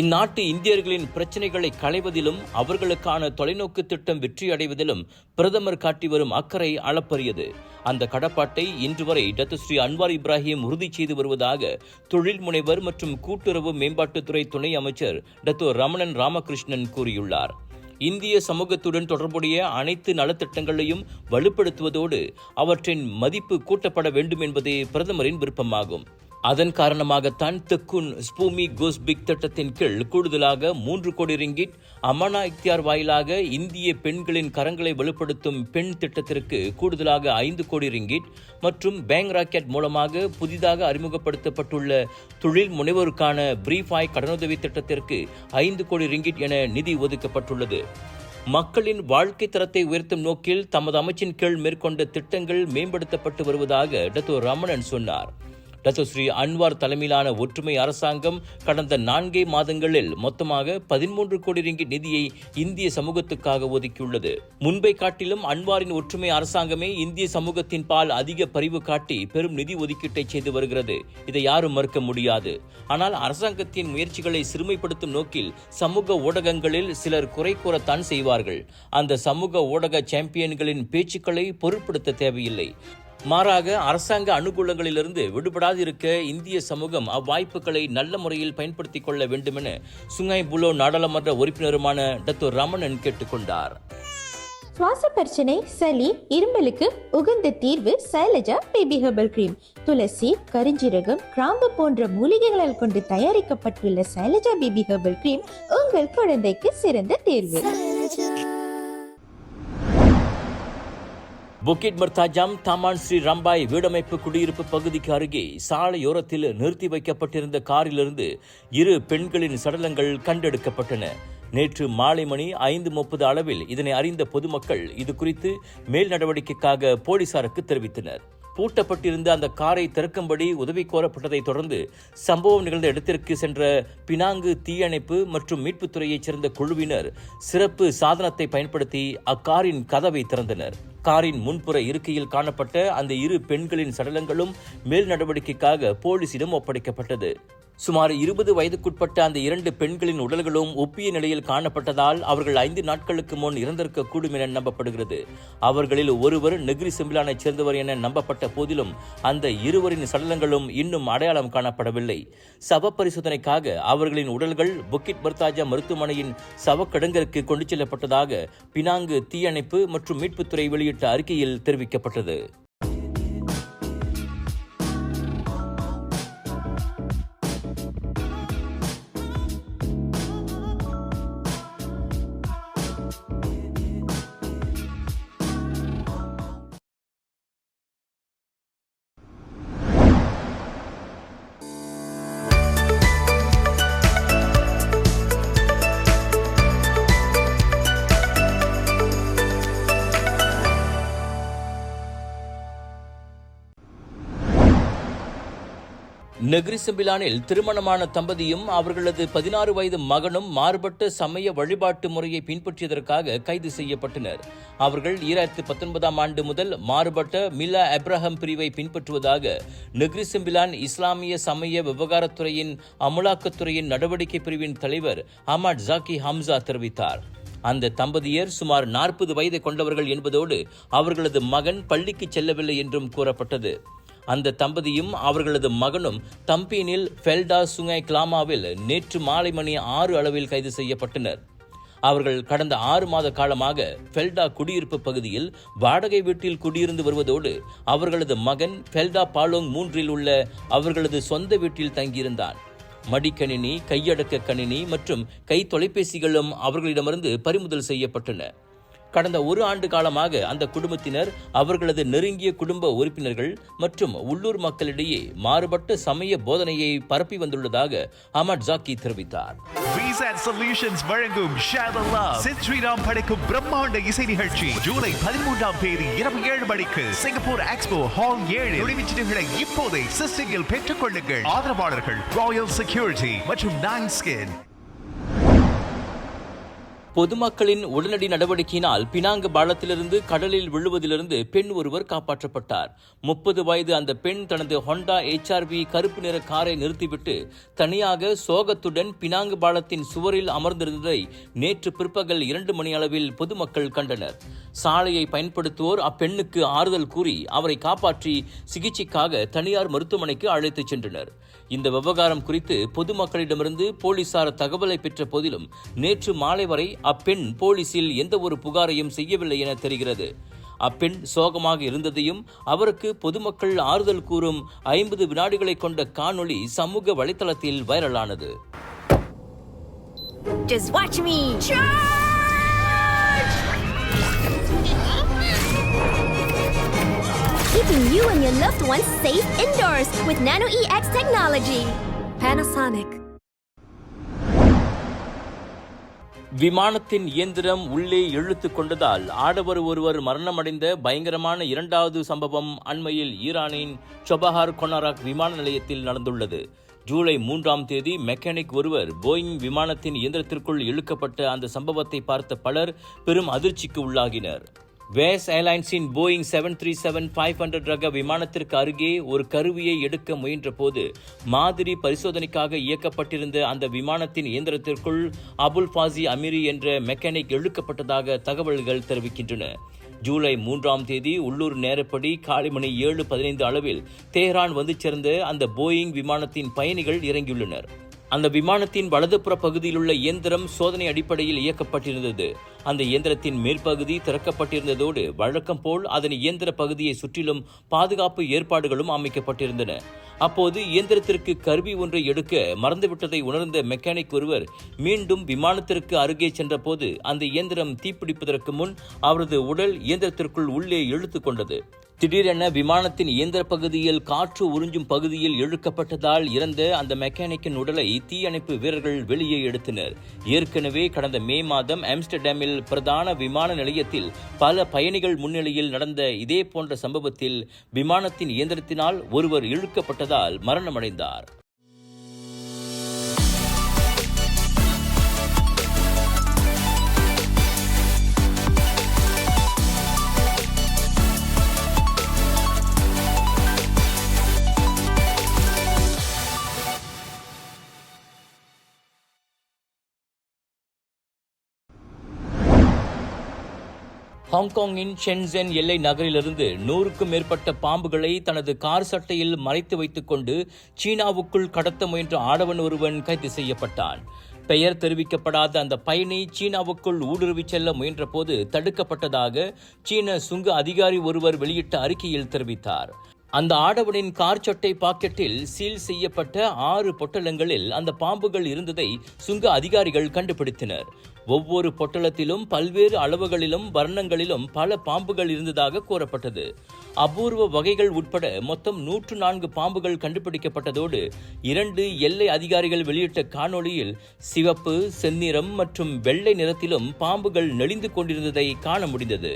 இந்நாட்டு இந்தியர்களின் பிரச்சனைகளை களைவதிலும் அவர்களுக்கான தொலைநோக்கு திட்டம் வெற்றியடைவதிலும் பிரதமர் காட்டி வரும் அக்கறை அளப்பரியது. அந்த கடப்பாட்டை இன்று வரை டத்துஸ்ரீ அன்வார் இப்ராஹிம் உறுதி செய்து வருவதாக தொழில் முனைவர் மற்றும் கூட்டுறவு மேம்பாட்டுத்துறை துணை அமைச்சர் டத்தோ ரமணன் ராமகிருஷ்ணன் கூறியுள்ளார். இந்திய சமூகத்துடன் தொடர்புடைய அனைத்து நலத்திட்டங்களையும் வலுப்படுத்துவதோடு அவற்றின் மதிப்பு கூட்டப்பட வேண்டும் என்பதே பிரதமரின் விருப்பமாகும். அதன் காரணமாகத்தான் தெக்குன் ஸ்பூமி கோஸ்பிக் திட்டத்தின் கீழ் கூடுதலாக மூன்று கோடி ரிங்கிட் அமனா இக்தியார் வாயிலாக இந்திய பெண்களின் கரங்களை வலுப்படுத்தும் பெண் திட்டத்திற்கு கூடுதலாக ஐந்து கோடி ரிங்கிட் மற்றும் பேங்க் ராக்கெட் மூலமாக புதிதாக அறிமுகப்படுத்தப்பட்டுள்ள தொழில் முனைவோருக்கான பிரீஃபாய் கடனுதவி திட்டத்திற்கு ஐந்து கோடி ரிங்கிட் என நிதி ஒதுக்கப்பட்டுள்ளது. மக்களின் வாழ்க்கை தரத்தை உயர்த்தும் நோக்கில் தமது அமைச்சின் கீழ் மேற்கொண்ட திட்டங்கள் மேம்படுத்தப்பட்டு வருவதாக டத்தோ ரமணன் சொன்னார். டத்தோ ஸ்ரீ அன்வார் தலைமையிலான ஒற்றுமை அரசாங்கம் கடந்த நான்கே மாதங்களில் மொத்தமாக பதிமூன்று கோடி ரிங்கி நிதியை இந்திய சமூகத்துக்காக ஒதுக்கியுள்ளது. முன்பை காட்டிலும் அன்வாரின் ஒற்றுமை அரசாங்கமே இந்திய சமூகத்தின் பால் அதிக பரிவு காட்டி பெரும் நிதி ஒதுக்கீட்டை செய்து வருகிறது. இதை யாரும் மறுக்க முடியாது. ஆனால் அரசாங்கத்தின் முயற்சிகளை சிறுமைப்படுத்தும் நோக்கில் சமூக ஊடகங்களில் சிலர் குறை கூறத்தான் செய்வார்கள். அந்த சமூக ஊடக சாம்பியன்களின் பேச்சுக்களை பொருட்படுத்த தேவையில்லை. மாறாக அரசாங்க அனுகூலங்களிலிருந்து விடுபடாது இருக்க இந்திய சமூகம் அவ்வாய்ப்புகளை நல்ல முறையில் பயன்படுத்திக் கொள்ள வேண்டுமென சுங்காய் புலோ நாடாளுமன்ற உறுப்பினருமான டத்தூர் ரமணன் கேட்டுக்கொண்டார். சுவாச பிரச்சனை சளி இருமலுக்கு உகந்த தீர்வு சைலஜா பேபி ஹெர்பல் கிரீம். துளசி கரிஞ்சீரகம் கிராம்பு போன்ற மூலிகைகளால் கொண்டு தயாரிக்கப்பட்டுள்ள சைலஜா பேபி ஹெர்பல் கிரீம் உங்கள் குழந்தைக்கு சிறந்த தேர்வு. புக்கிட் மர்தாஜாம் தாமான் ஸ்ரீ ரம்பாய் வீடமைப்பு குடியிருப்பு பகுதிக்கு அருகே சாலையோரத்தில் நிறுத்தி வைக்கப்பட்டிருந்த காரிலிருந்து இரு பெண்களின் சடலங்கள் கண்டெடுக்கப்பட்டன. நேற்று மாலை மணி ஐந்து முப்பது அளவில் இதனை அறிந்த பொதுமக்கள் இது குறித்து மேல் நடவடிக்கைக்காக போலீசாருக்கு தெரிவித்தனர். பூட்டப்பட்டிருந்த அந்த காரை திறக்கும்படி உதவி கோரப்பட்டதைத் தொடர்ந்து சம்பவம் நிகழ்ந்த இடத்திற்கு சென்ற பினாங்கு தீயணைப்பு மற்றும் மீட்புத்துறையைச் சேர்ந்த குழுவினர் சிறப்பு சாதனத்தை பயன்படுத்தி அக்காரின் கதவை திறந்தனர். காரின் முன்புற இருக்கையில் காணப்பட்ட அந்த இரு பெண்களின் சடலங்களும் மேல் நடவடிக்கைக்காக போலீசிடம் ஒப்படைக்கப்பட்டது. சுமார் இருபது வயதுக்குட்பட்ட அந்த இரண்டு பெண்களின் உடல்களும் ஒப்பிய நிலையில் காணப்பட்டதால் அவர்கள் ஐந்து நாட்களுக்கு முன் இறந்திருக்க கூடும் என நம்பப்படுகிறது. அவர்களில் ஒருவர் நெகிரி செம்பிலானைச் சேர்ந்தவர் என நம்பப்பட்ட போதிலும் அந்த இருவரின் சடலங்களும் இன்னும் அடையாளம் காணப்படவில்லை. சவ பரிசோதனைக்காக அவர்களின் உடல்கள் புக்கிட் பர்தாஜா மருத்துவமனையின் சவக்கிடங்கிற்கு கொண்டு செல்லப்பட்டதாக பினாங்கு தீயணைப்பு மற்றும் மீட்புத்துறை வெளியிட்ட அறிக்கையில் தெரிவிக்கப்பட்டது. நெகிரிசம்பிலானில் திருமணமான தம்பதியும் அவர்களது பதினாறு வயது மகனும் மாறுபட்ட சமய வழிபாட்டு முறையை பின்பற்றியதற்காக கைது செய்யப்பட்டனர். அவர்கள் ஈராயிரத்து பத்தொன்பதாம் ஆண்டு முதல் மாறுபட்ட மிலா அப்ரஹாம் பிரிவை பின்பற்றுவதாக நெகிரிசம்பிலான் இஸ்லாமிய சமய விவகாரத்துறையின் அமலாக்கத்துறையின் நடவடிக்கை பிரிவின் தலைவர் அமாட் ஜாக்கி ஹம்சா தெரிவித்தார். அந்த தம்பதியர் சுமார் நாற்பது வயது கொண்டவர்கள் என்பதோடு அவர்களது மகன் பள்ளிக்கு செல்லவில்லை என்றும் கூறப்பட்டது. அந்த தம்பதியும் அவர்களது மகனும் தம்பீனில் ஃபெல்டா சுங்காய் கிளாமாவில் நேற்று மாலை மணி ஆறு அளவில் கைது செய்யப்பட்டனர். அவர்கள் கடந்த ஆறு மாத காலமாக ஃபெல்டா குடியிருப்பு பகுதியில் வாடகை வீட்டில் குடியிருந்து வருவதோடு அவர்களது மகன் ஃபெல்டா பாலோங் மூன்றில் உள்ள அவர்களது சொந்த வீட்டில் தங்கியிருந்தான். மடிக்கணினி கையடக்க கணினி மற்றும் கை தொலைபேசிகளும் அவர்களிடமிருந்து பறிமுதல் செய்யப்பட்டன. கடந்த ஒரு ஆண்டு காலமாக அந்த குடும்பத்தினர் அவர்களது நெருங்கிய குடும்ப உறுப்பினர்கள் மற்றும் உள்ளூர் மக்களிடையே மாறுபட்ட சமய போதனையை பரப்பி வந்துள்ளதாக அமட் ஜாக்கி தெரிவித்தார். வழங்கும் ஸ்ரீராம் படைக்கும் பிரம்மாண்ட இசை நிகழ்ச்சி ஜூலை பதிமூன்றாம் தேதி இரவு ஏழு மணிக்கு சிங்கப்பூர் எக்ஸ்போ ஹால் ஏழு. இப்போதை இப்போதே சிஸ்டிங்கில் பெற்றுக் கொள்ளுங்கள். ஆதரவாளர்கள் ராயல் செக்யூரிட்டி மற்றும் நைன் ஸ்கின் பொதுமக்களின் உடனடி நடவடிக்கையினால் பினாங்கு பாலத்திலிருந்து கடலில் விழுவதிலிருந்து பெண் ஒருவர் காப்பாற்றப்பட்டார். முப்பது வயது அந்த பெண் தனது ஹொண்டா எச்ஆர்வி கருப்பு நிற காரை நிறுத்திவிட்டு தனியாக சோகத்துடன் பினாங்கு பாலத்தின் சுவரில் அமர்ந்திருந்ததை நேற்று பிற்பகல் இரண்டு மணி அளவில் பொதுமக்கள் கண்டனர். சாலையை பயன்படுத்துவோர் அப்பெண்ணுக்கு ஆறுதல் கூறி அவரை காப்பாற்றி சிகிச்சைக்காக தனியார் மருத்துவமனைக்கு அழைத்துச் சென்றனர். இந்த விவகாரம் குறித்து பொதுமக்களிடமிருந்து போலீசார் தகவலை பெற்ற போதிலும் நேற்று மாலை வரை அப்பெண் போலீசில் எந்த ஒரு புகாரையும் செய்யவில்லை என தெரிகிறது அப்பெண் சோகமாக இருந்ததையும் அவருக்கு பொதுமக்கள் ஆறுதல் கூறும் ஐம்பது வினாடிகளை கொண்ட காணொளி சமூக வலைதளத்தில் வைரலானது Just watch me! Charge! Keeping you and your loved ones safe indoors with Nano EX technology. Panasonic. விமானத்தின் இயந்திரம் உள்ளே இழுத்து கொண்டதால் ஆடவர் ஒருவர் மரணமடைந்த பயங்கரமான இரண்டாவது சம்பவம் அண்மையில் ஈரானின் சொபஹார் கொனாராக் விமான நிலையத்தில் நடந்துள்ளது ஜூலை மூன்றாம் தேதி மெக்கானிக் ஒருவர் போயிங் விமானத்தின் இயந்திரத்திற்குள் இழுக்கப்பட்ட அந்த சம்பவத்தை பார்த்த பலர் பெரும் அதிர்ச்சிக்கு உள்ளாகினர் வேஸ் ஏர்லைன்ஸின் Boeing seven three seven five hundred ரக விமானத்திற்கு அருகே ஒரு கருவியை எடுக்க முயன்றபோது மாதிரி பரிசோதனைக்காக இயக்கப்பட்டிருந்த அந்த விமானத்தின் இயந்திரத்திற்குள் அபுல் ஃபாசி அமீரி என்ற மெக்கானிக் இழுக்கப்பட்டதாக தகவல்கள் தெரிவிக்கின்றன. ஜூலை மூன்றாம் தேதி உள்ளூர் நேரப்படி காலை மணி ஏழு பதினைந்து அளவில் தேஹ்ரான் வந்து சேர்ந்த அந்த போயிங் விமானத்தின் பயணிகள் இறங்கியுள்ளனர். அந்த விமானத்தின் வலதுபுற பகுதியில் உள்ள இயந்திரம் சோதனை அடிப்படையில் இயக்கப்பட்டிருந்தது. அந்த இயந்திரத்தின் மேற்பகுதி திறக்கப்பட்டிருந்ததோடு வழக்கம் போல் அதன் இயந்திர பகுதியை சுற்றிலும் பாதுகாப்பு ஏற்பாடுகளும் அமைக்கப்பட்டிருந்தன. அப்போது இயந்திரத்திற்கு கருவி ஒன்றை எடுக்க மறந்துவிட்டதை உணர்ந்த மெக்கானிக் ஒருவர் மீண்டும் விமானத்திற்கு அருகே சென்றபோது அந்த இயந்திரம் தீப்பிடிப்பதற்கு முன் அவரது உடல் இயந்திரத்திற்குள் உள்ளே இழுத்து கொண்டது. திடீரென விமானத்தின் இயந்திர பகுதியில் காற்று உறிஞ்சும் பகுதியில் இழுக்கப்பட்டதால் இறந்த அந்த மெக்கானிக்கின் உடலை தீயணைப்பு வீரர்கள் வெளியே எடுத்தனர். ஏற்கனவே கடந்த மே மாதம் ஆம்ஸ்டர்டாமில் பிரதான விமான நிலையத்தில் பல பயணிகள் முன்னிலையில் நடந்த இதே போன்ற சம்பவத்தில் விமானத்தின் இயந்திரத்தினால் ஒருவர் இழுக்கப்பட்டதால் மரணமடைந்தார். ஹாங்காங்கின் ஷென்சென் எல்லை நகரிலிருந்து நூறுக்கும் மேற்பட்ட பாம்புகளை தனது கார் சட்டையில் மறைத்து வைத்துக்கொண்டு சீனாவுக்குள் கடத்த முயன்ற ஆடவன் ஒருவன் கைது செய்யப்பட்டான். பெயர் தெரிவிக்கப்படாத அந்த பயணி சீனாவுக்குள் ஊடுருவி செல்ல முயன்றபோது தடுக்கப்பட்டதாக சீன சுங்க அதிகாரி ஒருவர் வெளியிட்ட அறிக்கையில் தெரிவித்தார். அந்த ஆடவனின் கார் சட்டை பாக்கெட்டில் சீல் செய்யப்பட்ட ஆறு பொட்டலங்களில் அந்த பாம்புகள் இருந்ததை சுங்க அதிகாரிகள் கண்டுபிடித்தனர். ஒவ்வொரு பொட்டலத்திலும் பல்வேறு அளவுகளிலும் வர்ணங்களிலும் பல பாம்புகள் இருந்ததாக கூறப்பட்டது. அபூர்வ வகைகள் உட்பட மொத்தம் நூற்று நான்கு பாம்புகள் கண்டுபிடிக்கப்பட்டதோடு இரண்டு எல்லை அதிகாரிகள் வெளியிட்ட காணொளியில் சிவப்பு செந்நிறம் மற்றும் வெள்ளை நிறத்திலும் பாம்புகள் நெளிந்து கொண்டிருந்ததை காண முடிந்தது.